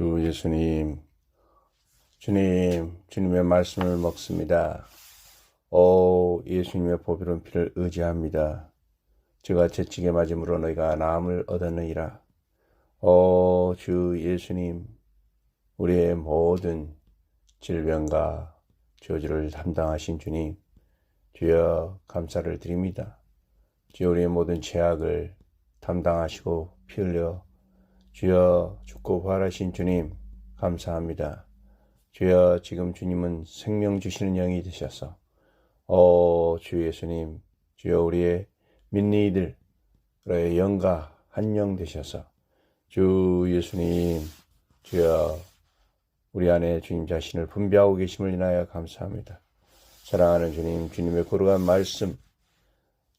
주 예수님, 주님, 주님의 말씀을 먹습니다. 오, 예수님의 보배로운 피를 의지합니다. 제가 채찍에 맞음으로 너희가 나음을 얻었느니라. 오, 주 예수님, 우리의 모든 질병과 저주를 담당하신 주님, 주여 감사를 드립니다. 주여 우리의 모든 죄악을 담당하시고 피 흘려 주여 죽고 부활하신 주님 감사합니다. 주여 지금 주님은 생명 주시는 영이 되셔서 오 주 예수님 주여 우리의 민니들의 영과 한영 되셔서 주 예수님 주여 우리 안에 주님 자신을 분배하고 계심을 인하여 감사합니다. 사랑하는 주님 주님의 거룩한 말씀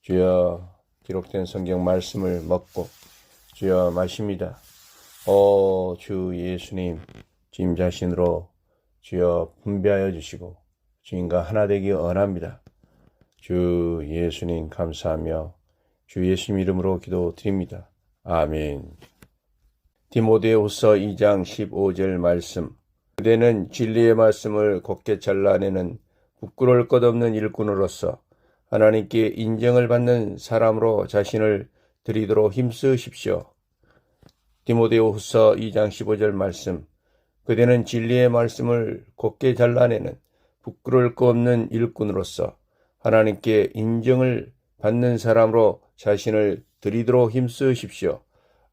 주여 기록된 성경 말씀을 먹고 주여 마십니다. 오, 주 예수님, 주님 자신으로 주여 분배하여 주시고 주님과 하나 되기 원합니다. 주 예수님 감사하며 주 예수님 이름으로 기도 드립니다. 아멘. 디모데후서 2장 15절 말씀. 그대는 진리의 말씀을 곱게 잘라내는 부끄러울 것 없는 일꾼으로서 하나님께 인정을 받는 사람으로 자신을 드리도록 힘쓰십시오. 디모데후서 2장 15절 말씀. 그대는 진리의 말씀을 곱게 잘라내는 부끄러울 거 없는 일꾼으로서 하나님께 인정을 받는 사람으로 자신을 드리도록 힘쓰십시오.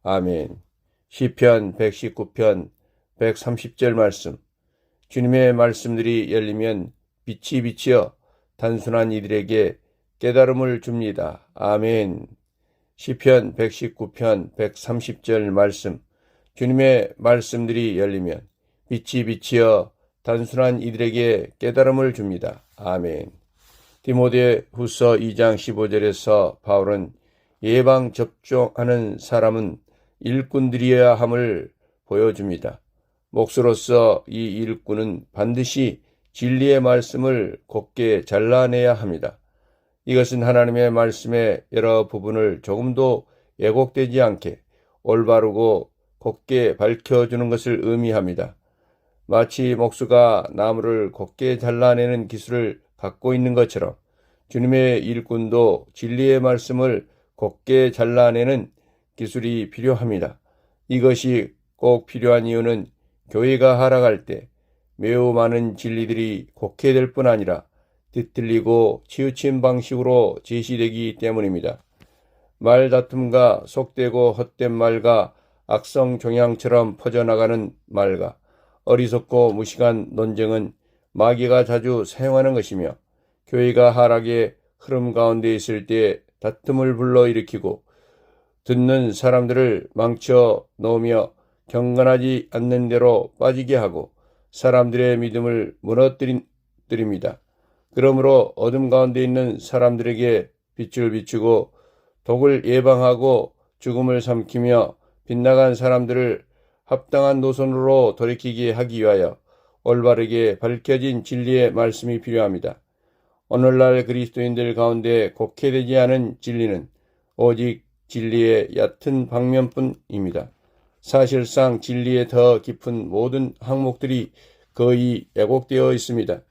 아멘. 시편 119편 130절 말씀. 주님의 말씀들이 열리면 빛이 비치어 단순한 이들에게 깨달음을 줍니다. 아멘. 시편 119편 130절 말씀. 주님의 말씀들이 열리면 빛이 비치어 단순한 이들에게 깨달음을 줍니다. 아멘. 디모데 후서 2장 15절에서 바울은 예방 접종하는 사람은 일꾼들이어야 함을 보여줍니다. 목수로서 이 일꾼은 반드시 진리의 말씀을 곱게 잘라내야 합니다. 이것은 하나님의 말씀의 여러 부분을 조금도 왜곡되지 않게 올바르고 곱게 밝혀주는 것을 의미합니다. 마치 목수가 나무를 곱게 잘라내는 기술을 갖고 있는 것처럼 주님의 일꾼도 진리의 말씀을 곱게 잘라내는 기술이 필요합니다. 이것이 꼭 필요한 이유는 교회가 하락할 때 매우 많은 진리들이 곡해될 뿐 아니라 뒤틀리고 치우친 방식으로 제시되기 때문입니다. 말다툼과 속되고 헛된 말과 악성 종양처럼 퍼져나가는 말과 어리석고 무식한 논쟁은 마귀가 자주 사용하는 것이며 교회가 하락의 흐름 가운데 있을 때 다툼을 불러일으키고 듣는 사람들을 망쳐 놓으며 경건하지 않는 대로 빠지게 하고 사람들의 믿음을 무너뜨립니다. 그러므로 어둠 가운데 있는 사람들에게 빛을 비추고 독을 예방하고 죽음을 삼키며 빗나간 사람들을 합당한 노선으로 돌이키게 하기 위하여 올바르게 밝혀진 진리의 말씀이 필요합니다. 오늘날 그리스도인들 가운데 곡해되지 않은 진리는 오직 진리의 얕은 방면뿐입니다. 사실상 진리의 더 깊은 모든 항목들이 거의 왜곡되어 있습니다.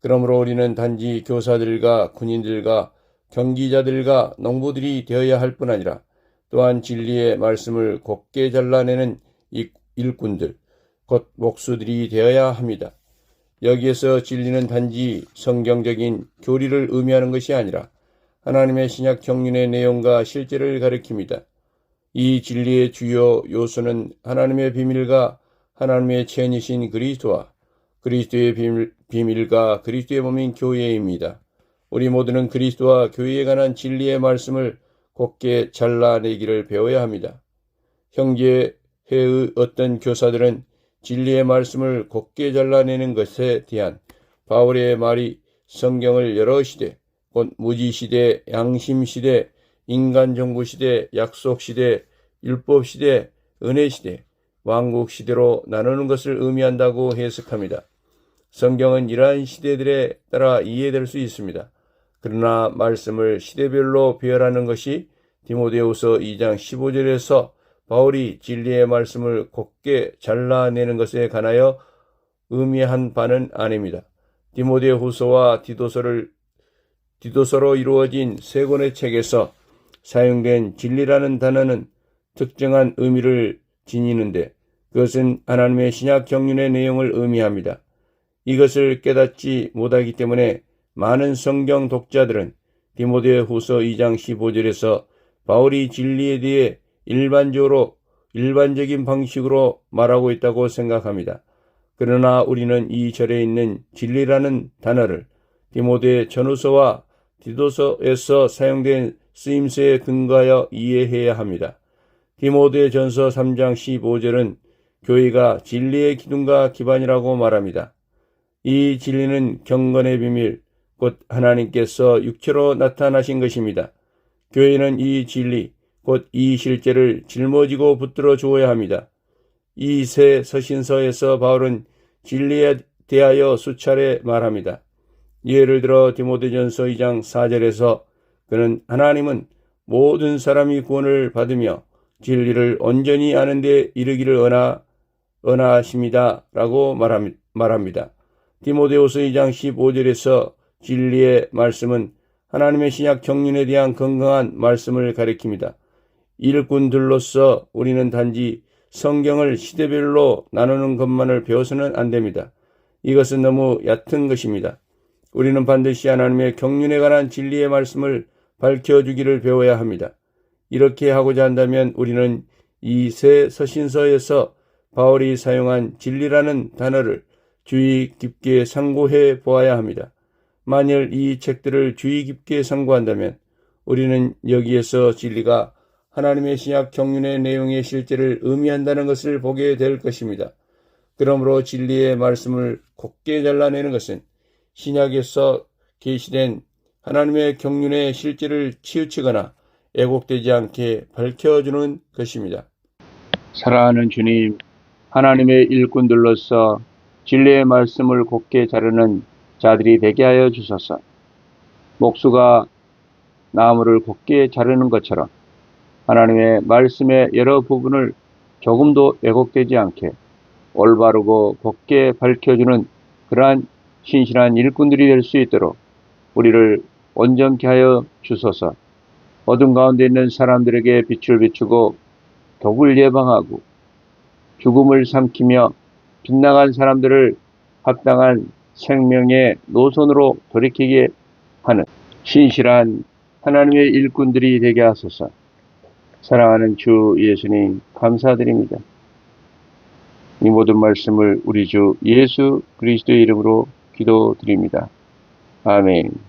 그러므로 우리는 단지 교사들과 군인들과 경기자들과 농부들이 되어야 할 뿐 아니라 또한 진리의 말씀을 곱게 잘라내는 일꾼들, 곧 목수들이 되어야 합니다. 여기에서 진리는 단지 성경적인 교리를 의미하는 것이 아니라 하나님의 신약 경륜의 내용과 실제를 가리킵니다. 이 진리의 주요 요소는 하나님의 비밀과 하나님의 체니신 그리스도와 그리스도의 비밀, 비밀과 그리스도의 몸인 교회입니다. 우리 모두는 그리스도와 교회에 관한 진리의 말씀을 곱게 잘라내기를 배워야 합니다. 형제회의 어떤 교사들은 진리의 말씀을 곱게 잘라내는 것에 대한 바울의 말이 성경을 여러 시대, 곧 무지시대, 양심시대, 인간정부시대, 약속시대, 율법시대, 은혜시대, 왕국시대로 나누는 것을 의미한다고 해석합니다. 성경은 이러한 시대들에 따라 이해될 수 있습니다. 그러나 말씀을 시대별로 배열하는 것이 디모데후서 2장 15절에서 바울이 진리의 말씀을 곱게 잘라내는 것에 관하여 의미한 바는 아닙니다. 디모데 후서와 디도서를 디도서로 이루어진 세 권의 책에서 사용된 진리라는 단어는 특정한 의미를 지니는데 그것은 하나님의 신약 경륜의 내용을 의미합니다. 이것을 깨닫지 못하기 때문에 많은 성경 독자들은 디모데 후서 2장 15절에서 바울이 진리에 대해 일반적으로 일반적인 방식으로 말하고 있다고 생각합니다. 그러나 우리는 이 절에 있는 진리라는 단어를 디모데 전후서와 디도서에서 사용된 쓰임새에 근거하여 이해해야 합니다. 디모데 전서 3장 15절은 교회가 진리의 기둥과 기반이라고 말합니다. 이 진리는 경건의 비밀, 곧 하나님께서 육체로 나타나신 것입니다. 교회는 이 진리, 곧 이 실제를 짊어지고 붙들어 주어야 합니다. 이 새 서신서에서 바울은 진리에 대하여 수차례 말합니다. 예를 들어 디모데전서 2장 4절에서 그는 하나님은 모든 사람이 구원을 받으며 진리를 온전히 아는 데 이르기를 원하, 원하십니다. 라고 말합니다. 디모데후서 2장 15절에서 진리의 말씀은 하나님의 신약 경륜에 대한 건강한 말씀을 가리킵니다. 일꾼들로서 우리는 단지 성경을 시대별로 나누는 것만을 배워서는 안 됩니다. 이것은 너무 얕은 것입니다. 우리는 반드시 하나님의 경륜에 관한 진리의 말씀을 밝혀주기를 배워야 합니다. 이렇게 하고자 한다면 우리는 이새 서신서에서 바울이 사용한 진리라는 단어를 주의 깊게 상고해 보아야 합니다. 만일 이 책들을 주의 깊게 상고한다면 우리는 여기에서 진리가 하나님의 신약 경륜의 내용의 실제를 의미한다는 것을 보게 될 것입니다. 그러므로 진리의 말씀을 곱게 잘라내는 것은 신약에서 계시된 하나님의 경륜의 실제를 치우치거나 애곡되지 않게 밝혀주는 것입니다. 사랑하는 주님, 하나님의 일꾼들로서 진리의 말씀을 곱게 자르는 자들이 되게 하여 주소서. 목수가 나무를 곱게 자르는 것처럼 하나님의 말씀의 여러 부분을 조금도 왜곡되지 않게 올바르고 곱게 밝혀주는 그러한 신실한 일꾼들이 될 수 있도록 우리를 온전케 하여 주소서. 어둠 가운데 있는 사람들에게 빛을 비추고 독을 예방하고 죽음을 삼키며 빗나간 사람들을 합당한 생명의 노선으로 돌이키게 하는 신실한 하나님의 일꾼들이 되게 하소서. 사랑하는 주 예수님 감사드립니다. 이 모든 말씀을 우리 주 예수 그리스도의 이름으로 기도드립니다. 아멘.